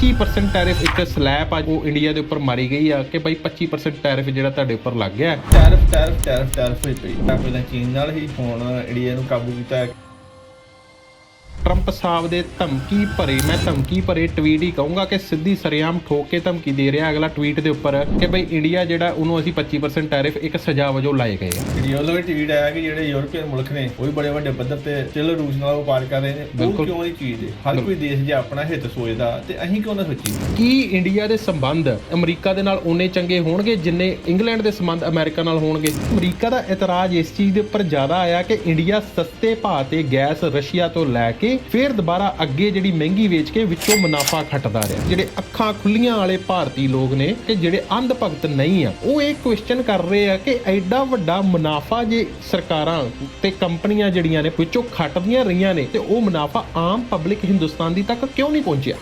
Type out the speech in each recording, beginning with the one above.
25% tariff ਇੱਕ slab ਆ, ਉਹ ਇੰਡੀਆ ਦੇ ਉੱਪਰ ਮਾਰੀ ਗਈ ਆ ਕਿ ਭਾਈ 25% ਟੈਰਿਫ ਜਿਹੜਾ ਤੁਹਾਡੇ ਉੱਪਰ ਲੱਗ ਗਿਆ ਹੈ। ਟੈਰਫ ਟੈਰਫ ਟੈਰਫ ਹੋਈ ਪਈ ਤਾਂ ਪਹਿਲਾਂ ਚੀਨ ਨਾਲ ਹੀ ਹੁਣ ਇੰਡੀਆ ਨੂੰ ਕਾਬੂ ਕੀਤਾ ਟਰੰਪ ਸਾਹਿਬ ਦੇ ਧਮਕੀ ਭਰੇ ਮੈਂ ਧਮਕੀ ਭਰੇ ਟਵੀਟ ਹੀ ਕਹੂੰਗਾ ਕਿ ਸਿੱਧੀ ਸਰੇਆਮ ਠੋਕ ਕੇ ਧਮਕੀ ਦੇ ਰਿਹਾ ਅਗਲਾ ਟਵੀਟ ਦੇ ਉੱਪਰ ਕਿ ਭਾਈ ਇੰਡੀਆ ਜਿਹੜਾ ਉਹਨੂੰ ਅਸੀਂ 25% ਟੈਰਿਫ ਇੱਕ ਸਜ਼ਾ ਵਜੋਂ ਲਾਏ ਗਏ ਆ। ਵੀਡੀਓ ਵੱਲੋਂ ਵੀ ਟਵੀਟ ਆਇਆ ਕਿ ਜਿਹੜੇ ਯੂਰਪੀਅਨ ਮੁਲਕ ਨੇ ਉਹ ਵੀ ਬੜੇ ਵੱਡੇ ਪੱਧਰ ਤੇ ਚਿਲ ਰੂਸ ਨਾਲ ਵਪਾਰ ਕਰ ਰਹੇ ਨੇ ਉਹ। ਕਿਉਂ ਨਹੀਂ ਚੀਜ਼ ਦੇ ਹਰ ਕੋਈ ਦੇਸ਼ ਜੇ ਆਪਣਾ ਹਿੱਤ ਸੋਚਦਾ ਤੇ ਅਸੀਂ ਕਿਉਂ ਨਾ ਸੋਚੀਏ? ਕੀ ਇੰਡੀਆ ਦੇ ਸੰਬੰਧ ਅਮਰੀਕਾ ਦੇ ਨਾਲ ਓਨੇ ਚੰਗੇ ਹੋਣਗੇ ਜਿੰਨੇ ਇੰਗਲੈਂਡ ਦੇ ਸੰਬੰਧ ਅਮਰੀਕਾ ਨਾਲ ਹੋਣਗੇ? ਅਮਰੀਕਾ ਦਾ ਇਤਰਾਜ਼ ਇਸ ਚੀਜ਼ ਦੇ ਉੱਪਰ ਜ਼ਿਆਦਾ ਆਇਆ ਕਿ ਇੰਡੀਆ ਸਸਤੇ ਭਾਅ ਤੇ ਗੈਸ ਰਸ਼ੀਆ ਤੋਂ ਲੈ ਕੇ ਫਿਰ ਦੁਬਾਰਾ ਅੱਗੇ ਜਿਹੜੀ ਮਹਿੰਗੀ ਵੇਚ ਕੇ ਵਿੱਚੋਂ ਮੁਨਾਫਾ ਖੱਟਦਾ ਰਿਹਾ। ਜਿਹੜੇ ਅੱਖਾਂ ਖੁੱਲੀਆਂ ਵਾਲੇ ਭਾਰਤੀ ਲੋਕ ਨੇ ਕਿ ਜਿਹੜੇ ਅੰਧ ਭਗਤ ਨਹੀਂ ਆ, ਉਹ ਇਹ ਕੁਐਸਚਨ ਕਰ ਰਹੇ ਆ ਕਿ ਐਡਾ ਵੱਡਾ ਮੁਨਾਫਾ ਜੇ ਸਰਕਾਰਾਂ ਤੇ ਕੰਪਨੀਆਂ ਜਿਹੜੀਆਂ ਨੇ ਵਿੱਚੋਂ ਖੱਟਦੀਆਂ ਰਹੀਆਂ ਨੇ ਤੇ ਉਹ ਮੁਨਾਫਾ ਆਮ ਪਬਲਿਕ ਹਿੰਦੁਸਤਾਨ ਦੀ ਤੱਕ ਕਿਉਂ ਨਹੀਂ ਪਹੁੰਚਿਆ?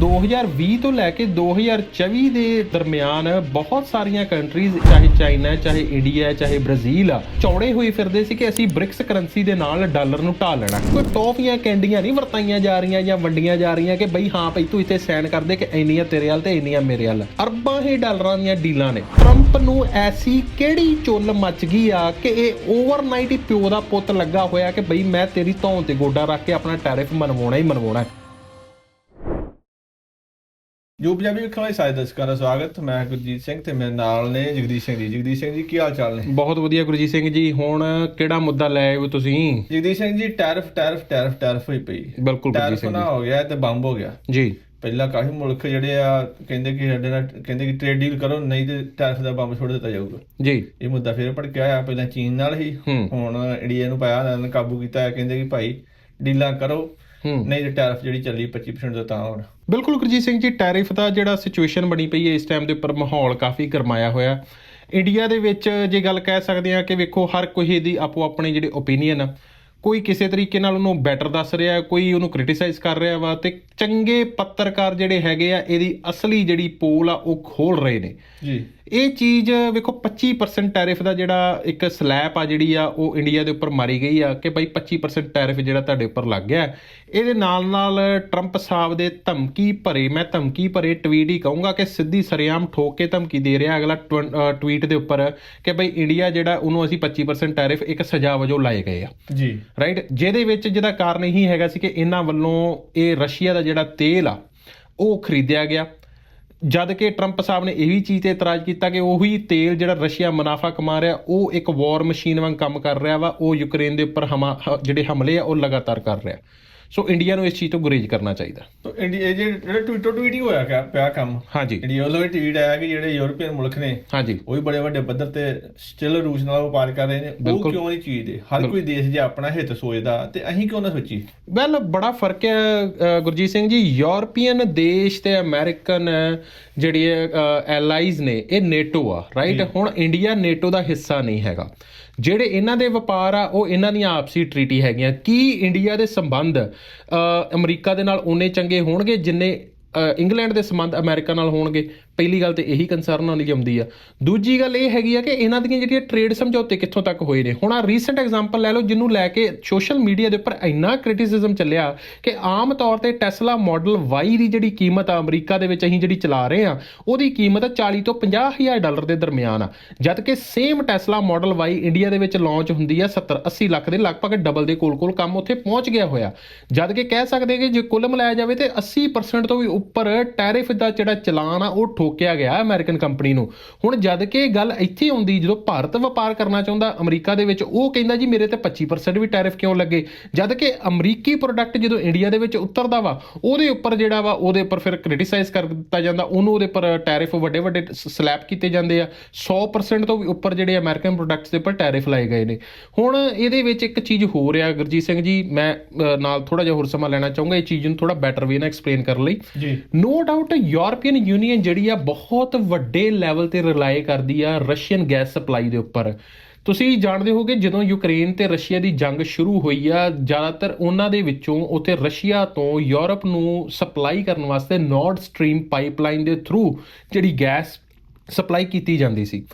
2020 ਤੋਂ ਲੈ ਕੇ 2024 ਦੇ ਦਰਮਿਆਨ ਬਹੁਤ ਸਾਰੀਆਂ ਕੰਟਰੀਜ਼ ਚਾਹੇ ਚਾਈਨਾ ਚਾਹੇ ਇੰਡੀਆ ਚਾਹੇ ਬ੍ਰਾਜ਼ੀਲ ਆ ਚੌੜੇ ਹੋਏ ਫਿਰਦੇ ਸੀ ਕਿ ਅਸੀਂ ਬ੍ਰਿਕਸ ਕਰੰਸੀ ਦੇ ਨਾਲ ਡਾਲਰ ਨੂੰ ਢਾਲ ਲੈਣਾ। ਕੋਈ ਟੌਫੀਆਂ, ਕੈਂਡੀਆਂ ਨਹੀਂ ਵਰਤਾਈਆਂ ਜਾ ਰਹੀਆਂ ਜਾਂ ਵੰਡੀਆਂ ਜਾ ਰਹੀਆਂ ਕਿ ਬਈ ਹਾਂ ਭਈ ਤੂੰ ਇੱਥੇ ਸਾਈਨ ਕਰ ਦੇ ਕਿ ਇੰਨੀਆਂ ਤੇਰੇ ਵੱਲ ਤੇ ਇੰਨੀਆਂ ਮੇਰੇ ਵੱਲ। ਅਰਬਾਂ ਹੀ ਡਾਲਰਾਂ ਦੀਆਂ ਡੀਲਾਂ ਨੇ। ਟਰੰਪ ਨੂੰ ਐਸੀ ਕਿਹੜੀ ਚੁੱਲ ਮੱਚ ਗਈ ਆ ਕਿ ਇਹ ਓਵਰਨਾਈਟ ਹੀ ਪਿਓ ਦਾ ਪੁੱਤ ਲੱਗਾ ਹੋਇਆ ਕਿ ਬਈ ਮੈਂ ਤੇਰੀ ਧੌਣ ਤੇ ਗੋਡਾ ਰੱਖ ਕੇ ਆਪਣਾ ਟੈਰਿਫ ਮਨਵਾਉਣਾ ਹੀ ਮਨਵਾਉਣਾ ਜੋ ਪੰਜਾਬੀ ਵਾਲੇ ਸਾਰੇ ਦਰਸ਼ਕਾਂ ਦਾ ਸਵਾਗਤ ਮੈਂ ਗੁਰਜੀਤ ਸਿੰਘ ਤੇ ਮੇਰੇ ਨਾਲ ਨੇ ਜਗਦੀਸ਼ ਸਿੰਘ ਜੀ। ਜਗਦੀਸ਼ ਸਿੰਘ ਜੀ ਕੀ ਹਾਲ ਚਾਲ ਨੇ? ਬਹੁਤ ਵਧੀਆ ਗੁਰਜੀਤ ਸਿੰਘ ਜੀ ਹੁਣ ਕਿਹੜਾ ਮੁੱਦਾ ਲੈ ਆਏ ਹੋ ਤੁਸੀਂ? Jagdish Singh ji tariff tariff tariff tariff ਹੋਈ ਪਈ। ਬਿਲਕੁਲ ਗੁਰਜੀਤ ਟੈਰਫ ਸਿੰਘ ਨਾ ਹੋ ਗਿਆ ਤੇ ਬੰਬ ਹੋ ਗਿਆ। ਜੀ। ਜੀ ਪਹਿਲਾਂ ਕਾਫੀ ਮੁਲਕ ਜਿਹੜੇ ਆ ਕਹਿੰਦੇ ਕਿ ਸਾਡੇ ਨਾਲ ਕਹਿੰਦੇ ਕਿ ਟ੍ਰੇਡ ਡੀਲ ਕਰੋ ਨਹੀਂ ਤੇ ਟੈਰਫ ਦਾ ਬੰਬ ਛੋੜ ਦਿੱਤਾ ਜਾਊਗਾ। ਜੀ। ਇਹ ਮੁੱਦਾ ਫੇਰ ਭੜਕਿਆ ਆ ਪਹਿਲਾਂ ਚੀਨ ਨਾਲ ਹੀ। ਹੁਣ ਇੰਡੀਆ ਨੂੰ ਪਾਇਆ ਕਾਬੂ ਕੀਤਾ ਕਹਿੰਦੇ ਕਿ ਭਾਈ ਡੀਲਾਂ ਕਰੋ। ਨਹੀਂ ਤੇ ਟੈਰਫ ਜਿਹੜੀ ਚੱਲੀ 25% ਦਾ ਤਾਂ ਹੋਰ। ਬਿਲਕੁਲ ਗੁਰਜੀਤ ਸਿੰਘ ਜੀ ਟੈਰਿਫ ਦਾ ਜਿਹੜਾ ਸਿਚੁਏਸ਼ਨ ਬਣੀ ਪਈ ਹੈ ਇਸ ਟਾਈਮ ਦੇ ਉੱਪਰ ਮਾਹੌਲ ਕਾਫੀ ਗਰਮਾਇਆ ਹੋਇਆ। ਇੰਡੀਆ ਦੇ ਵਿੱਚ ਜੇ ਗੱਲ ਕਹਿ ਸਕਦੇ ਆ ਕਿ ਵੇਖੋ ਹਰ ਕੋਈ ਦੀ ਆਪੋ ਆਪਣੀ ਜਿਹੜੀ ਓਪੀਨੀਅਨ ਆ ਕੋਈ ਕਿਸੇ ਤਰੀਕੇ ਨਾਲ ਉਹਨੂੰ ਬੈਟਰ ਦੱਸ ਰਿਹਾ ਕੋਈ ਉਹਨੂੰ ਕ੍ਰਿਟਿਸਾਈਜ਼ ਕਰ ਰਿਹਾ ਵਾ ਤੇ ਚੰਗੇ ਪੱਤਰਕਾਰ ਜਿਹੜੇ ਹੈਗੇ ਆ ਇਹਦੀ ਅਸਲੀ ਜਿਹੜੀ ਪੋਲ ਆ ਉਹ ਖੋਲ ਰਹੇ ਨੇ। ਜੀ। ਇਹ ਚੀਜ਼ ਵੇਖੋ 25% ਟੈਰਿਫ ਦਾ ਜਿਹੜਾ ਇੱਕ ਸਲੈਬ ਆ ਜਿਹੜੀ ਆ ਉਹ ਇੰਡੀਆ ਦੇ ਉੱਪਰ ਮਾਰੀ ਗਈ ਆ ਕਿ ਭਾਈ 25% ਟੈਰਿਫ ਜਿਹੜਾ ਤੁਹਾਡੇ ਉੱਪਰ ਲੱਗ ਗਿਆ। ਇਹਦੇ ਨਾਲ ਨਾਲ ਟਰੰਪ ਸਾਹਿਬ ਦੇ ਧਮਕੀ ਭਰੇ ਮੈਂ ਧਮਕੀ ਭਰੇ ਟਵੀਟ ਹੀ ਕਹੂੰਗਾ ਕਿ ਸਿੱਧੀ ਸਰੇਆਮ ਠੋਕ ਕੇ ਧਮਕੀ ਦੇ ਰਿਹਾ ਅਗਲਾ ਟਵੀਟ ਦੇ ਉੱਪਰ ਕਿ ਭਾਈ ਇੰਡੀਆ ਜਿਹੜਾ ਉਹਨੂੰ ਅਸੀਂ 25% ਟੈਰਿਫ ਇੱਕ ਸਜ਼ਾ ਵਜੋਂ ਲਾਏ ਗਏ ਆ। ਜੀ। ਰਾਈਟ ਜਿਹਦੇ ਵਿੱਚ ਜਿਹਦਾ ਕਾਰਨ ਇਹੀ ਹੈਗਾ ਸੀ ਕਿ ਇਹਨਾਂ ਵੱਲੋਂ ਇਹ ਰਸ਼ੀਆ ਦਾ ਜਿਹੜਾ ਤੇਲ ਆ ਉਹ ਖਰੀਦਿਆ ਗਿਆ। ਜਦ ਕਿ ਟਰੰਪ ਸਾਹਿਬ ਨੇ ਇਹ ਵੀ ਚੀਜ਼ ਤੇ ਇਤਰਾਜ਼ ਕੀਤਾ ਕਿ ਉਹੀ ਤੇਲ ਜਿਹੜਾ ਰਸ਼ੀਆ ਮੁਨਾਫਾ ਕਮਾ ਰਿਹਾ, ਉਹ ਇੱਕ ਵਾਰ ਮਸ਼ੀਨ ਵਾਂਗ ਕੰਮ ਕਰ ਰਿਹਾ ਵਾ, ਉਹ ਯੂਕਰੇਨ ਦੇ ਉੱਪਰ ਹਮਾ, ਹ- ਜਿਹੜੇ ਹਮਲੇ ਆ, ਉਹ ਲਗਾਤਾਰ ਕਰ ਰਿਹਾ। ਸੋ ਇੰਡੀਆ ਨੂੰ ਇਸ ਚੀਜ਼ ਤੋਂ ਗੁਰੇਜ਼ ਕਰਨਾ ਚਾਹੀਦਾ। ਤਾਂ ਇੰਡੀਆ ਜਿਹੜੇ ਟਵਿੱਟਰ ਟਵੀਟ ਹੀ ਹੋਇਆ ਕਿਆ ਪਿਆ ਕੰਮ। ਹਾਂਜੀ। ਇੰਡੀਆ ਵੱਲੋਂ ਵੀ ਟਵੀਟ ਆਇਆ ਕਿ ਜਿਹੜੇ ਯੂਰਪੀਅਨ ਮੁਲਕ ਨੇ ਹਾਂਜੀ। ਉਹ ਵੀ ਬੜੇ ਵੱਡੇ ਪੱਧਰ ਤੇ ਸਟਿਲ ਰੂਸ ਨਾਲ ਵਪਾਰ ਕਰ ਰਹੇ ਨੇ। ਉਹ। ਕਿਉਂ ਨਹੀਂ ਚੀਜ਼ ਦੇ? ਹਰ ਕੋਈ ਦੇਸ਼ ਜੇ ਆਪਣਾ ਹਿੱਤ ਸੋਚਦਾ ਤੇ ਅਸੀਂ ਕਿਉਂ ਨਾ ਸੋਚੀਏ? ਵੈਲ ਬੜਾ ਫ਼ਰਕ ਹੈ ਗੁਰਜੀਤ ਸਿੰਘ ਜੀ। ਯੂਰਪੀਅਨ ਦੇਸ਼ ਤੇ ਅਮਰੀਕਨ ਜਿਹੜੀ ਐਲਾਈਜ਼ ਨੇ ਇਹ ਨੇਟੋ ਆ ਰਾਈਟ ਹੁਣ ਇੰਡੀਆ ਨੇਟੋ ਦਾ ਹਿੱਸਾ ਨਹੀਂ ਹੈਗਾ। ਜਿਹੜੇ ਇਹਨਾਂ ਦੇ ਵਪਾਰ ਆ, ਉਹ ਇਹਨਾਂ ਦੀਆਂ ਆਪਸੀ ਟ੍ਰੀਟੀ ਹੈਗੀਆਂ। ਕੀ ਇੰਡੀਆ ਦੇ ਸੰਬੰਧ ਅਮਰੀਕਾ ਦੇ ਨਾਲ ਓਨੇ ਚੰਗੇ ਹੋਣਗੇ, ਜਿੰਨੇ ਇੰਗਲੈਂਡ ਦੇ ਸੰਬੰਧ ਅਮਰੀਕਾ ਨਾਲ ਹੋਣਗੇ? ਪਹਿਲੀ ਗੱਲ ਤੇ ਇਹੀ ਕੰਸਰਨ ਵਾਲੀ ਆਉਂਦੀ ਆ। ਦੂਜੀ ਗੱਲ ਇਹ ਹੈਗੀ ਆ ਕਿ ਇਹਨਾਂ ਦੀਆਂ ਜਿਹੜੀਆਂ ਟ੍ਰੇਡ ਸਮਝੌਤੇ ਕਿੱਥੋਂ ਤੱਕ ਹੋਏ ਨੇ। ਹੁਣ ਆ ਰੀਸੈਂਟ ਐਗਜ਼ਾਮਪਲ ਲੈ ਲਓ, ਜਿਹਨੂੰ ਲੈ ਕੇ ਸੋਸ਼ਲ ਮੀਡੀਆ ਦੇ ਉੱਪਰ ਇੰਨਾ ਕ੍ਰਿਟਿਸਿਜ਼ਮ ਚੱਲਿਆ ਕਿ ਆਮ ਤੌਰ ਤੇ ਟੈਸਲਾ ਮਾਡਲ Y ਦੀ ਜਿਹੜੀ ਕੀਮਤ ਆ, ਅਮਰੀਕਾ ਦੇ ਵਿੱਚ ਅਸੀਂ ਜਿਹੜੀ ਚਲਾ ਰਹੇ ਆ, ਉਹਦੀ ਕੀਮਤ 40 ਤੋਂ 50 ਹਜ਼ਾਰ ਡਾਲਰ ਦੇ ਦਰਮਿਆਨ ਆ। ਜਦ ਕਿ same Tesla model Y India ਦੇ ਵਿੱਚ ਲਾਂਚ ਹੁੰਦੀ ਆ 70 80 ਲੱਖ ਦੇ, ਲਗਭਗ ਡਬਲ ਦੇ ਕੋਲ-ਕੋਲ ਕੰਮ ਉੱਥੇ ਪਹੁੰਚ ਗਿਆ ਹੋਇਆ। ਜਦ ਕਿ ਕਹਿ ਸਕਦੇ ਕਿ ਜੇ ਕੁੱਲ ਮਿਲਾਇਆ ਜਾਵੇ ਤੇ 80% ਤੋਂ ਵੀ ਉੱਪਰ ਟੈਰਿਫ ਦਾ ਜਿਹੜਾ ਚਲਾਨ ਆ, ਉਹ ਠੋਕਿਆ ਗਿਆ ਅਮਰੀਕਨ ਕੰਪਨੀ ਨੂੰ। ਹੁਣ ਜਦ ਕਿ ਇਹ ਗੱਲ ਇੱਥੇ ਆਉਂਦੀ ਜਦੋਂ ਭਾਰਤ ਵਪਾਰ ਕਰਨਾ ਚਾਹੁੰਦਾ ਅਮਰੀਕਾ ਦੇ ਵਿੱਚ ਉਹ ਕਹਿੰਦਾ ਜੀ ਮੇਰੇ ਤੇ 25% ਵੀ ਟੈਰਿਫ ਕਿਉਂ ਲੱਗੇ? ਜਦ ਕਿ ਅਮਰੀਕੀ ਪ੍ਰੋਡਕਟ ਜਦੋਂ ਇੰਡੀਆ ਦੇ ਵਿੱਚ ਉਤਰਦਾ ਵਾ ਉਹਦੇ ਉੱਪਰ ਜਿਹੜਾ ਵਾ ਉਹਦੇ ਉੱਪਰ ਫਿਰ ਕ੍ਰਿਟਿਸਾਈਜ਼ ਕਰ ਦਿੱਤਾ ਜਾਂਦਾ। ਉਹਨੂੰ ਉਹਦੇ ਉੱਪਰ ਟੈਰਿਫ ਵੱਡੇ ਵੱਡੇ ਸਲੈਬ ਕੀਤੇ ਜਾਂਦੇ ਆ। 100% ਤੋਂ ਵੀ ਉੱਪਰ ਜਿਹੜੇ ਅਮਰੀਕਨ ਪ੍ਰੋਡਕਟਸ ਦੇ ਉੱਪਰ ਟੈਰਿਫ ਲਾਏ ਗਏ ਨੇ। ਹੁਣ ਇਹਦੇ ਵਿੱਚ ਇੱਕ ਚੀਜ਼ ਹੋ ਰਿਹਾ ਗੁਰਜੀਤ ਸਿੰਘ ਜੀ ਮੈਂ ਨਾਲ ਥੋੜਾ ਜਿਹਾ ਹੋਰ ਸਮਾਂ ਲੈਣਾ ਚਾਹੂੰਗਾ। ਇਹ ਚੀਜ਼ ਨੂੰ ਥੋੜਾ ਬੈਟਰ ਵੇ ਨਾਲ ਐਕਸਪਲੇਨ ਕਰਨ ਲਈ। ਜੀ। ਨੋ ਡਾਊਟ ਯੂਰਪੀਅਨ ਯੂਨੀਅਨ ਜਿਹੜੀ ਆ ਬਹੁਤ ਵੱਡੇ ਲੈਵਲ ਤੇ ਰਿਲਾਈ ਕਰਦੀ ਆ ਰਸ਼ੀਅਨ ਗੈਸ ਸਪਲਾਈ ਦੇ ਉੱਪਰ। ਤੁਸੀਂ ਜਾਣਦੇ ਹੋਗੇ ਜਦੋਂ ਯੂਕਰੇਨ ਤੇ ਰਸ਼ੀਆ ਦੀ ਜੰਗ ਸ਼ੁਰੂ ਹੋਈ ਆ, ਜ਼ਿਆਦਾਤਰ ਉਹਨਾਂ ਦੇ ਵਿੱਚੋਂ ਉੱਥੇ ਰਸ਼ੀਆ ਤੋਂ ਯੂਰਪ ਨੂੰ ਸਪਲਾਈ ਕਰਨ ਵਾਸਤੇ ਨਾਰਡ ਸਟ੍ਰੀਮ ਪਾਈਪਲਾਈਨ ਦੇ ਥਰੂ ਜਿਹੜੀ ਗੈਸ ਸਪਲਾਈ ਕੀਤੀ ਜਾਂਦੀ ਸੀ।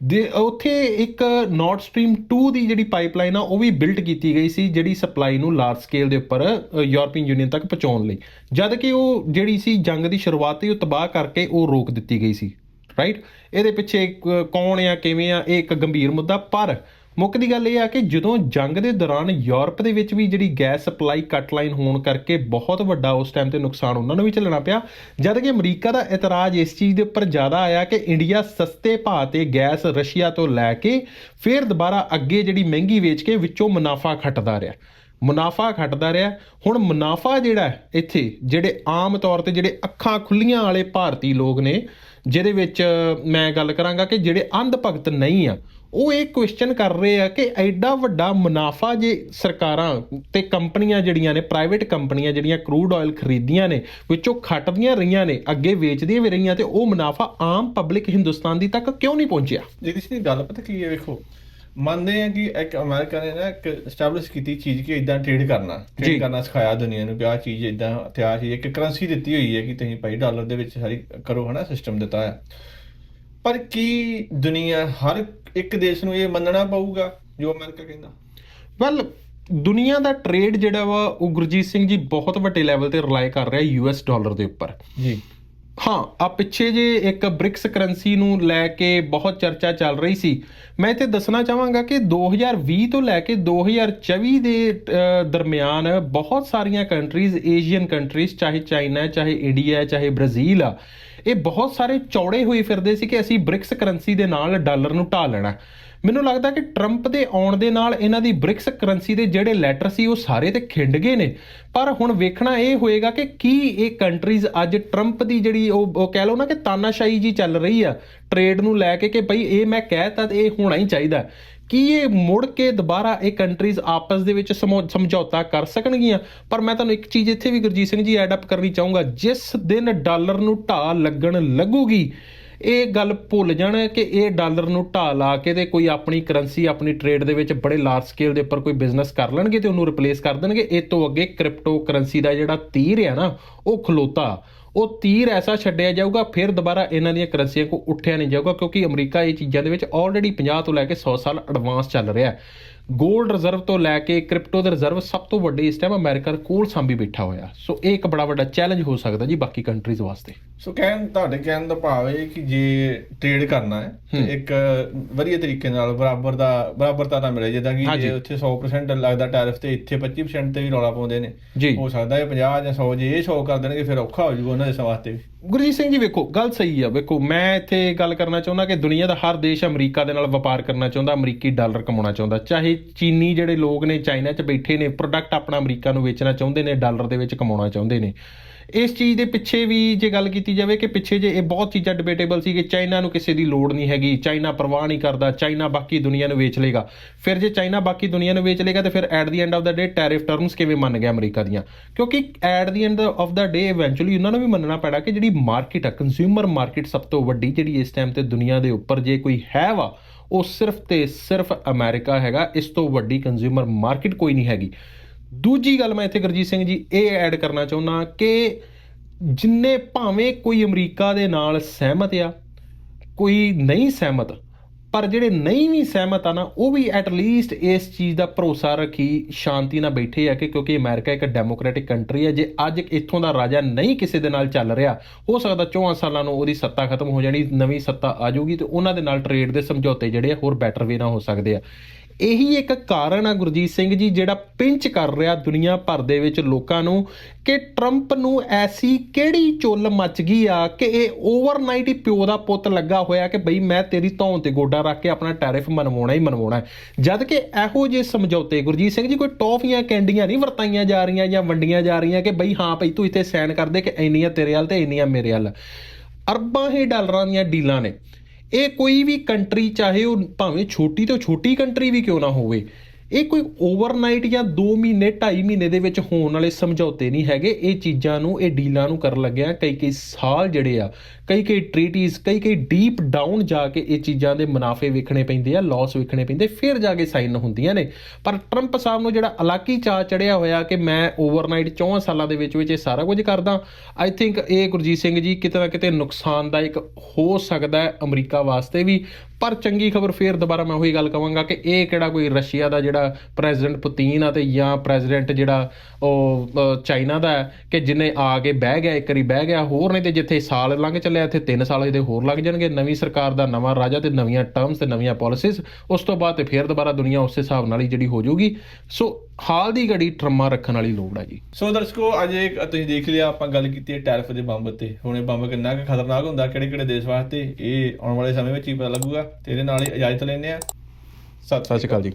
ਦੇ ਉੱਥੇ ਇੱਕ ਨਾਰਥ ਸਟਰੀਮ 2 ਦੀ ਜਿਹੜੀ ਪਾਈਪਲਾਈਨ ਆ, ਉਹ ਵੀ ਬਿਲਟ ਕੀਤੀ ਗਈ ਸੀ, ਜਿਹੜੀ ਸਪਲਾਈ ਨੂੰ ਲਾਰਜ ਸਕੇਲ ਦੇ ਉੱਪਰ ਯੂਰਪੀਅਨ ਯੂਨੀਅਨ ਤੱਕ ਪਹੁੰਚਾਉਣ ਲਈ। ਜਦ ਕਿ ਉਹ ਜਿਹੜੀ ਸੀ ਜੰਗ ਦੀ ਸ਼ੁਰੂਆਤ ਹੀ ਉਹ ਤਬਾਹ ਕਰਕੇ ਉਹ ਰੋਕ ਦਿੱਤੀ ਗਈ ਸੀ ਰਾਈਟ ਇਹਦੇ ਪਿੱਛੇ ਕੌਣ ਆ, ਕਿਵੇਂ ਆ, ਇਹ ਇੱਕ ਗੰਭੀਰ ਮੁੱਦਾ, ਪਰ ਮੁੱਖ ਦੀ ਗੱਲ ਇਹ ਆ ਕਿ ਜਦੋਂ ਜੰਗ ਦੇ ਦੌਰਾਨ ਯੂਰਪ ਦੇ ਵਿੱਚ ਵੀ ਜਿਹੜੀ ਗੈਸ ਸਪਲਾਈ ਕੱਟ ਲਾਈਨ ਹੋਣ ਕਰਕੇ ਬਹੁਤ ਵੱਡਾ ਉਸ ਟਾਈਮ ਤੇ ਨੁਕਸਾਨ ਉਹਨਾਂ ਨੂੰ ਵੀ ਝੱਲਣਾ ਪਿਆ, ਜਦ ਕਿ ਅਮਰੀਕਾ ਦਾ ਇਤਰਾਜ਼ ਇਸ ਚੀਜ਼ ਦੇ ਉੱਪਰ ਜ਼ਿਆਦਾ ਆਇਆ ਕਿ ਇੰਡੀਆ ਸਸਤੇ ਭਾਅ ਤੇ ਗੈਸ ਰਸ਼ੀਆ ਤੋਂ ਲੈ ਕੇ ਫਿਰ ਦੁਬਾਰਾ ਅੱਗੇ ਜਿਹੜੀ ਮਹਿੰਗੀ ਵੇਚ ਕੇ ਵਿੱਚੋਂ ਮੁਨਾਫਾ ਖੱਟਦਾ ਰਿਹਾ। ਮੁਨਾਫਾ ਖੱਟਦਾ ਰਿਹਾ। ਹੁਣ ਮੁਨਾਫਾ ਜਿਹੜਾ ਇੱਥੇ, ਜਿਹੜੇ ਆਮ ਤੌਰ ਤੇ ਜਿਹੜੇ ਅੱਖਾਂ ਖੁੱਲੀਆਂ ਵਾਲੇ ਭਾਰਤੀ ਲੋਕ ਨੇ, ਜਿਹਦੇ ਵਿੱਚ ਮੈਂ ਗੱਲ ਕਰਾਂਗਾ ਕਿ ਜਿਹੜੇ ਅੰਧ ਭਗਤ ਨਹੀਂ ਆ ਉਹ ਇਹ ਕੁਐਸਚਨ ਕਰ ਰਹੇ ਆ ਕਿ ਐਡਾ ਵੱਡਾ ਮੁਨਾਫਾ ਜੇ ਸਰਕਾਰਾਂ ਤੇ ਕੰਪਨੀਆਂ ਜਿਹੜੀਆਂ ਨੇ ਪ੍ਰਾਈਵੇਟ ਕੰਪਨੀਆਂ ਜਿਹੜੀਆਂ ਕਰੂਡ ਆਇਲ ਖਰੀਦੀਆਂ ਨੇ ਵਿੱਚੋਂ ਖੱਟਦੀਆਂ ਰਹੀਆਂ ਨੇ ਅੱਗੇ ਵੇਚਦੀਆਂ ਵੀ ਰਹੀਆਂ ਤੇ ਉਹ ਮੁਨਾਫਾ ਆਮ ਪਬਲਿਕ ਹਿੰਦੁਸਤਾਨ ਦੀ ਤੱਕ ਕਿਉਂ ਨਹੀਂ ਪਹੁੰਚਿਆ? ਜੀ ਗੱਲ ਪਤਾ ਕੀ ਹੈ? ਵੇਖੋ ਮੰਨਦੇ ਆ ਕਿ ਇੱਕ ਅਮਰੀਕਾ ਨੇ ਨਾ ਇੱਕ ਐਸਟੈਬਲਿਸ਼ ਕੀਤੀ ਚੀਜ਼ ਕਿ ਇਦਾਂ ਟ੍ਰੇਡ ਕਰਨਾ। ਟ੍ਰੇਡ ਕਰਨਾ ਸਿਖਾਇਆ ਦੁਨੀਆ ਨੂੰ ਕਿ ਆਹ ਚੀਜ਼ ਇਦਾਂ ਤੇ ਚੀਜ਼ ਇੱਕ ਕਰੰਸੀ ਦਿੱਤੀ ਹੋਈ ਹੈ ਕਿ ਤੁਸੀਂ ਭਾਈ ਡਾਲਰ ਦੇ ਵਿੱਚ ਸਾਰੀ ਕਰੋ ਹਨਾ ਸਿਸਟਮ ਦਿੱਤਾ ਹੈ ਪਰ ਕੀ ਦੁਨੀਆ ਹਰ ਇੱਕ ਦੇਸ਼ ਨੂੰ ਇਹ ਮੰਨਣਾ ਪਊਗਾ ਜੋ ਅਮਰੀਕਾ ਕਹਿੰਦਾ? ਵੈਲ ਦੁਨੀਆ ਦਾ ਟ੍ਰੇਡ ਜਿਹੜਾ ਵਾ ਉਹ ਗੁਰਜੀਤ ਸਿੰਘ ਜੀ ਬਹੁਤ ਵੱਡੇ ਲੈਵਲ ਤੇ ਰਿਲਾਈ ਕਰ ਰਿਹਾ ਯੂਐਸ ਡਾਲਰ ਦੇ ਉੱਪਰ। ਜੀ। ਹਾਂ ਆ ਪਿੱਛੇ ਜੇ ਇੱਕ ਬ੍ਰਿਕਸ ਕਰੰਸੀ ਨੂੰ ਲੈ ਕੇ ਬਹੁਤ ਚਰਚਾ ਚੱਲ ਰਹੀ ਸੀ ਮੈਂ ਇੱਥੇ ਦੱਸਣਾ ਚਾਹਾਂਗਾ ਕਿ 2020 ਤੋਂ ਲੈ ਕੇ 2024 ਦੇ ਦਰਮਿਆਨ ਬਹੁਤ ਸਾਰੀਆਂ ਕੰਟਰੀਜ਼ ਏਸ਼ੀਅਨ ਕੰਟਰੀਜ਼ ਚਾਹੇ ਚਾਈਨਾ ਚਾਹੇ ਇੰਡੀਆ ਚਾਹੇ ਬ੍ਰਾਜ਼ੀਲ ਆ ਇਹ ਬਹੁਤ ਸਾਰੇ ਚੌੜੇ ਹੋਏ ਫਿਰਦੇ ਸੀ ਕਿ ਅਸੀਂ ਬ੍ਰਿਕਸ ਕਰੰਸੀ ਦੇ ਨਾਲ ਡਾਲਰ ਨੂੰ ਢਾ ਲੈਣਾ। ਮੈਨੂੰ ਲੱਗਦਾ ਕਿ ਟਰੰਪ ਦੇ ਆਉਣ ਦੇ ਨਾਲ ਇਹਨਾਂ ਦੀ ਬ੍ਰਿਕਸ ਕਰੰਸੀ ਦੇ ਜਿਹੜੇ ਲੈਟਰ ਸੀ ਉਹ ਸਾਰੇ ਤੇ ਖਿੰਡ ਗਏ ਨੇ। ਪਰ ਹੁਣ ਵੇਖਣਾ ਇਹ ਹੋਏਗਾ ਕਿ ਕੀ ਇਹ ਕੰਟਰੀਜ਼ ਅੱਜ ਟਰੰਪ ਦੀ ਜਿਹੜੀ ਉਹ ਉਹ ਕਹਿ ਲਓ ਨਾ ਕਿ ਤਾਨਾਸ਼ਾਹੀ ਜੀ ਚੱਲ ਰਹੀ ਆ, ਟ੍ਰੇਡ ਨੂੰ ਲੈ ਕੇ ਕਿ ਭਈ ਇਹ ਮੈਂ ਕਹਿਤਾ ਤੇ ਇਹ ਹੋਣਾ ਹੀ ਚਾਹੀਦਾ। ਕੀ ਇਹ ਮੁੜ ਕੇ ਦੁਬਾਰਾ ਇਹ ਕੰਟਰੀਜ਼ ਆਪਸ ਦੇ ਵਿੱਚ ਸਮਝੌਤਾ ਕਰ ਸਕਣਗੀਆਂ? ਪਰ ਮੈਂ ਤੁਹਾਨੂੰ ਇੱਕ ਚੀਜ਼ ਇੱਥੇ ਵੀ ਗੁਰਜੀਤ ਸਿੰਘ ਜੀ ਐਡ ਅਪ ਕਰਨੀ ਚਾਹੂੰਗਾ, ਜਿਸ ਦਿਨ ਡਾਲਰ ਨੂੰ ਢਾਹ ਲੱਗਣ ਲੱਗੂਗੀ, ਇਹ ਗੱਲ ਭੁੱਲ ਜਾਣ ਕਿ ਇਹ ਡਾਲਰ ਨੂੰ ਢਾਹ ਲਾ ਕੇ ਤੇ ਕੋਈ ਆਪਣੀ ਕਰੰਸੀ ਆਪਣੀ ਟ੍ਰੇਡ ਦੇ ਵਿੱਚ ਬੜੇ ਲਾਰਜ ਸਕੇਲ ਦੇ ਉੱਪਰ ਕੋਈ ਬਿਜ਼ਨਸ ਕਰ ਲੈਣਗੇ ਤੇ ਉਹਨੂੰ ਰਿਪਲੇਸ ਕਰ ਦੇਣਗੇ, ਇਹ ਤੋਂ ਅੱਗੇ ਕ੍ਰਿਪਟੋ ਕਰੰਸੀ ਦਾ ਜਿਹੜਾ ਤੀਰ ਹੈ ਨਾ, ਉਹ ਖਲੋਤਾ। ਉਹ ਤੀਰ ਐਸਾ ਛੱਡਿਆ ਜਾਊਗਾ, ਫਿਰ ਦੁਬਾਰਾ ਇਹਨਾਂ ਦੀਆਂ ਕਰੰਸੀਆਂ ਕੋ ਉੱਠਿਆ ਨਹੀਂ ਜਾਊਗਾ, ਕਿਉਂਕਿ ਅਮਰੀਕਾ ਇਹ ਚੀਜ਼ਾਂ ਦੇ ਵਿੱਚ ਆਲਰੇਡੀ 50 ਤੋਂ ਲੈ ਕੇ 100 ਸਾਲ ਐਡਵਾਂਸ ਚੱਲ ਰਿਹਾ ਹੈ। 골ਡ ਰਿਜ਼ਰਵ ਤੋਂ ਲੈ ਕੇ ਕ੍ਰਿਪਟੋ ਦੇ ਰਿਜ਼ਰਵ ਸਭ ਤੋਂ ਵੱਡੇ ਇਸ ਟਾਈਮ ਅਮਰੀਕਾ ਕੋਲ ਸਾਂਭੀ ਬੈਠਾ ਹੋਇਆ। ਸੋ ਇਹ ਇੱਕ ਬੜਾ ਵੱਡਾ ਚੈਲੰਜ ਹੋ ਸਕਦਾ ਜੀ ਬਾਕੀ ਕੰਟਰੀਜ਼ ਵਾਸਤੇ। ਸੋ ਕਹਿਣ ਤੁਹਾਡੇ ਕਹਿਣ ਦਾ ਭਾਵ ਹੈ ਕਿ ਜੇ ਟ੍ਰੇਡ ਕਰਨਾ ਹੈ ਤੇ ਇੱਕ ਵਧੀਆ ਤਰੀਕੇ ਨਾਲ ਬਰਾਬਰ ਦਾ ਬਰਾਬਰਤਾ ਦਾ ਮਿਲੇ ਜਿੱਦਾਂ ਕਿ। ਜੇ ਉੱਥੇ 100% ਲੱਗਦਾ ਟੈਰਿਫ ਤੇ ਇੱਥੇ 25% ਤੇ ਵੀ ਰੌਲਾ ਪਾਉਂਦੇ ਨੇ। ਹੋ ਸਕਦਾ ਹੈ 50 ਜਾਂ 100 ਜੇ ਇਹ 100 ਕਰ ਦੇਣਗੇ ਫਿਰ ਔਖਾ ਹੋ ਜਾਊਗਾ ਉਹਨਾਂ ਦੇ ਵਾਸਤੇ ਵੀ। ਗੁਰਜੀਤ ਸਿੰਘ ਜੀ ਵੇਖੋ, ਗੱਲ ਸਹੀ ਆ। ਵੇਖੋ, ਮੈਂ ਇੱਥੇ ਗੱਲ ਕਰਨਾ ਚਾਹੁੰਦਾ ਕਿ ਦੁਨੀਆ ਦਾ ਹਰ ਦੇਸ਼ ਅਮਰੀਕਾ ਦੇ ਨਾਲ ਵਪਾਰ ਕਰਨਾ ਚਾਹੁੰਦਾ, ਅਮਰੀਕੀ ਡਾਲਰ ਕਮਾਉਣਾ ਚਾਹੁੰਦਾ। ਚਾਹੇ ਚੀਨੀ ਜਿਹੜੇ ਲੋਕ ਨੇ ਚਾਈਨਾ 'ਚ ਬੈਠੇ ਨੇ ਪ੍ਰੋਡਕਟ ਆਪਣਾ ਅਮਰੀਕਾ ਨੂੰ ਵੇਚਣਾ ਚਾਹੁੰਦੇ ਨੇ, ਡਾਲਰ ਦੇ ਵਿੱਚ ਕਮਾਉਣਾ ਚਾਹੁੰਦੇ ਨੇ। ਇਸ ਚੀਜ਼ ਦੇ ਪਿੱਛੇ ਵੀ ਜੇ ਗੱਲ ਕੀਤੀ ਜਾਵੇ ਕਿ ਪਿੱਛੇ ਜੇ ਇਹ ਬਹੁਤ ਚੀਜ਼ਾਂ ਡਿਬੇਟੇਬਲ ਸੀ ਕਿ ਚਾਈਨਾ ਨੂੰ ਕਿਸੇ ਦੀ ਲੋੜ ਨਹੀਂ ਹੈਗੀ, ਚਾਈਨਾ ਪਰਵਾਹ ਨਹੀਂ ਕਰਦਾ, ਚਾਈਨਾ ਬਾਕੀ ਦੁਨੀਆ ਨੂੰ ਵੇਚ ਲੇਗਾ। ਫਿਰ ਜੇ ਚਾਈਨਾ ਬਾਕੀ ਦੁਨੀਆ ਨੂੰ ਵੇਚ ਲੇਗਾ ਤੇ ਫਿਰ at the end of the day tariff terms ਕਿਵੇਂ ਮੰਨ ਗਿਆ ਅਮਰੀਕਾ ਦੀਆਂ? ਕਿਉਂਕਿ at the end of the day eventually ਉਹਨਾਂ ਨੂੰ ਵੀ ਮੰਨਣਾ ਪੈਣਾ ਕਿ ਜਿਹੜੀ ਮਾਰਕੀਟ ਆ ਕੰਜ਼ਿਊਮਰ ਮਾਰਕੀਟ ਸਭ ਤੋਂ ਵੱਡੀ ਜਿਹੜੀ ਇਸ ਟਾਈਮ ਤੇ ਦੁਨੀਆ ਦੇ ਉੱਪਰ ਜੇ ਕੋਈ ਹੈ ਵਾ, ਉਹ ਸਿਰਫ ਤੇ ਸਿਰਫ ਅਮਰੀਕਾ ਹੈਗਾ, ਇਸ ਤੋਂ ਵੱਡੀ ਕੰਜ਼ਿਊਮਰ ਮਾਰਕੀਟ ਕੋਈ ਨਹੀਂ ਹੈਗੀ। ਦੂਜੀ ਗੱਲ ਮੈਂ ਇੱਥੇ ਗੁਰਜੀਤ ਸਿੰਘ ਜੀ ਇਹ ਐਡ ਕਰਨਾ ਚਾਹੁੰਦਾ ਕਿ ਜਿੰਨੇ ਭਾਵੇਂ ਕੋਈ ਅਮਰੀਕਾ ਦੇ ਨਾਲ ਸਹਿਮਤ ਆ, ਕੋਈ ਨਹੀਂ ਸਹਿਮਤ, ਪਰ ਜਿਹੜੇ ਨਹੀਂ ਵੀ ਸਹਿਮਤ ਆ ਨਾ, ਉਹ ਵੀ ਐਟ ਲੀਸਟ ਇਸ ਚੀਜ਼ ਦਾ ਭਰੋਸਾ ਰੱਖੀ, ਸ਼ਾਂਤੀ ਨਾਲ ਬੈਠੇ ਆ ਕਿ ਕਿਉਂਕਿ ਅਮਰੀਕਾ ਇੱਕ ਡੈਮੋਕ੍ਰੈਟਿਕ ਕੰਟਰੀ ਹੈ ਜੇ ਅੱਜ ਇੱਥੋਂ ਦਾ ਰਾਜਾ ਨਹੀਂ ਕਿਸੇ ਦੇ ਨਾਲ ਚੱਲ ਰਿਹਾ, ਹੋ ਸਕਦਾ 4 ਸਾਲਾਂ ਨੂੰ ਉਹਦੀ ਸੱਤਾ ਖਤਮ ਹੋ ਜਾਣੀ, ਨਵੀਂ ਸੱਤਾ ਆ ਜਾਊਗੀ ਤੇ ਉਹਨਾਂ ਦੇ ਨਾਲ ਟ੍ਰੇਡ ਦੇ ਸਮਝੌਤੇ ਜਿਹੜੇ ਆ ਹੋਰ ਬੈਟਰ ਵੇ ਨਾਲ ਹੋ ਸਕਦੇ ਆ। ਇਹੀ ਇੱਕ ਕਾਰਨ ਆ ਗੁਰਜੀਤ ਸਿੰਘ ਜੀ, ਜਿਹੜਾ ਪਿੰਚ ਕਰ ਰਿਹਾ ਦੁਨੀਆ ਭਰ ਦੇ ਵਿੱਚ ਲੋਕਾਂ ਨੂੰ ਕਿ ਟਰੰਪ ਨੂੰ ਐਸੀ ਕਿਹੜੀ ਚੁੱਲ ਮੱਚ ਗਈ ਆ ਕਿ ਇਹ ਓਵਰਨਾਈਟ ਹੀ ਪਿਓ ਦਾ ਪੁੱਤ ਲੱਗਾ ਹੋਇਆ ਕਿ ਬਈ ਮੈਂ ਤੇਰੀ ਧੌਣ ਤੇ ਗੋਡਾ ਰੱਖ ਕੇ ਆਪਣਾ ਟੈਰਿਫ ਮਨਵਾਉਣਾ ਹੀ ਮਨਵਾਉਣਾ ਹੈ। ਜਦ ਕਿ ਇਹੋ ਜਿਹੇ ਸਮਝੌਤੇ, ਗੁਰਜੀਤ ਸਿੰਘ ਜੀ, ਕੋਈ ਟੌਫੀਆਂ, ਕੈਂਡੀਆਂ ਨਹੀਂ ਵਰਤਾਈਆਂ ਜਾ ਰਹੀਆਂ ਜਾਂ ਵੰਡੀਆਂ ਜਾ ਰਹੀਆਂ ਕਿ ਬਈ ਹਾਂ ਭਈ ਤੂੰ ਇੱਥੇ ਸਾਈਨ ਕਰ ਦੇ ਕਿ ਇੰਨੀਆਂ ਤੇਰੇ ਵੱਲ ਤੇ ਇੰਨੀਆਂ ਮੇਰੇ ਵੱਲ। ਅਰਬਾਂ ਹੀ ਡਾਲਰਾਂ ਦੀਆਂ ਡੀਲਾਂ ਨੇ। ਇਹ ਕੋਈ ਵੀ ਕੰਟਰੀ ਚਾਹੇ ਉਹ ਭਾਵੇਂ ਛੋਟੀ ਤੋਂ ਛੋਟੀ ਕੰਟਰੀ ਵੀ ਕਿਉਂ ਨਾ ਹੋਵੇ ਇਹ ਕੋਈ ਓਵਰਨਾਈਟ ਜਾਂ 2 ਮਹੀਨੇ 2.5 ਮਹੀਨੇ ਦੇ ਵਿੱਚ ਹੋਣ ਵਾਲੇ ਸਮਝੌਤੇ ਨਹੀਂ ਹੈਗੇ। ਇਹ ਚੀਜ਼ਾਂ ਨੂੰ, ਇਹ ਡੀਲਾਂ ਨੂੰ ਕਰਨ ਲੱਗਿਆ ਕਈ ਕਈ ਸਾਲ ਜਿਹੜੇ ਆ, ਕਈ ਕਈ ਟ੍ਰੀਟੀਜ਼ ਕਈ ਕਈ ਡੀਪ ਡਾਊਨ ਜਾ ਕੇ ਇਹ ਚੀਜ਼ਾਂ ਦੇ ਮੁਨਾਫੇ ਵੇਖਣੇ ਪੈਂਦੇ ਆ ਲਾਸ ਵੇਖਣੇ ਪੈਂਦੇ, ਫਿਰ ਜਾ ਕੇ ਸਾਈਨ ਹੁੰਦੀਆਂ ਨੇ। ਪਰ ਟਰੰਪ ਸਾਹਿਬ ਨੂੰ ਜਿਹੜਾ ਇਲਾਕੀ ਚਾਹ ਚੜਿਆ ਹੋਇਆ ਕਿ ਮੈਂ ਓਵਰਨਾਈਟ 4 ਸਾਲਾਂ ਦੇ ਵਿੱਚ ਵਿੱਚ ਇਹ ਸਾਰਾ ਕੁਝ ਕਰਦਾ ਆਈ ਥਿੰਕ ਇਹ ਗੁਰਜੀਤ ਸਿੰਘ ਜੀ ਕਿਤੇ ਨਾ ਕਿਤੇ ਨੁਕਸਾਨਦਾਇਕ ਹੋ ਸਕਦਾ ਹੈ ਅਮਰੀਕਾ ਵਾਸਤੇ ਵੀ। ਪਰ ਚੰਗੀ ਖਬਰ ਫੇਰ ਦੁਬਾਰਾ ਮੈਂ ਉਹੀ ਗੱਲ ਕਵਾਂਗਾ ਕਿ ਇਹ ਕਿਹੜਾ ਕੋਈ ਰਸ਼ੀਆ ਦਾ ਜਿਹੜਾ ਪ੍ਰੈਜ਼ੀਡੈਂਟ ਪੁਤਿਨ ਆ ਤੇ ਜਾਂ ਪ੍ਰੈਜ਼ੀਡੈਂਟ ਜਿਹੜਾ ਉਹ ਚਾਈਨਾ ਦਾ ਕਿ ਜਿਨੇ ਆ ਕੇ ਬਹਿ ਗਿਆ, ਇੱਕ ਵਾਰੀ ਬਹਿ ਗਿਆ, ਹੋਰ ਨਹੀਂ ਤੇ ਜਿੱਥੇ ਸਾਲ ਲੰਘ ਚੱਲਿਆ, ਇੱਥੇ 3 ਸਾਲ ਇਹਦੇ ਹੋਰ ਲੱਗ ਜਾਣਗੇ। ਨਵੀਂ ਸਰਕਾਰ ਦਾ ਨਵਾਂ ਰਾਜਾ ਤੇ ਨਵੀਆਂ ਟਰਮਸ ਤੇ ਨਵੀਆਂ ਪਾਲਿਸੀਜ਼ ਉਸ ਤੋਂ ਬਾਅਦ ਤੇ ਫੇਰ ਦੁਬਾਰਾ ਦੁਨੀਆ ਉਸੇ ਹਿਸਾਬ ਨਾਲ ਹੀ ਜਿਹੜੀ ਹੋ ਜਾਊਗੀ। ਸੋ ਹਾਲ ਦੀ ਘੜੀ ਟਰਮਾ ਰੱਖਣ ਵਾਲੀ ਲੋੜ ਹੈ ਜੀ। ਸੋ ਦਰਸ਼ਕੋ ਅੱਜ ਇੱਕ ਤੁਸੀਂ ਦੇਖ ਲਿਆ ਆਪਾਂ ਗੱਲ ਕੀਤੀ ਹੈ ਟੈਰਿਫ ਦੇ ਬੰਬ ਤੇ ਹੁਣ ਇਹ ਬੰਬ ਕਿੰਨਾ ਕੁ ਖਤਰਨਾਕ ਹੁੰਦਾ ਕਿਹੜੇ ਕਿਹੜੇ ਦੇਸ਼ ਵਾਸਤੇ ਇਹ ਆਉਣ ਵਾਲੇ ਸਮੇਂ ਵਿੱਚ ਹੀ ਪਤਾ ਲੱਗੂਗਾ ਤੇ ਇਹਦੇ ਨਾਲ ਹੀ ਇਜਾਜ਼ਤ ਲੈਂਦੇ ਆ ਸਤਿ ਸਤਿ ਸ਼੍ਰੀ ਅਕਾਲ ਜੀ।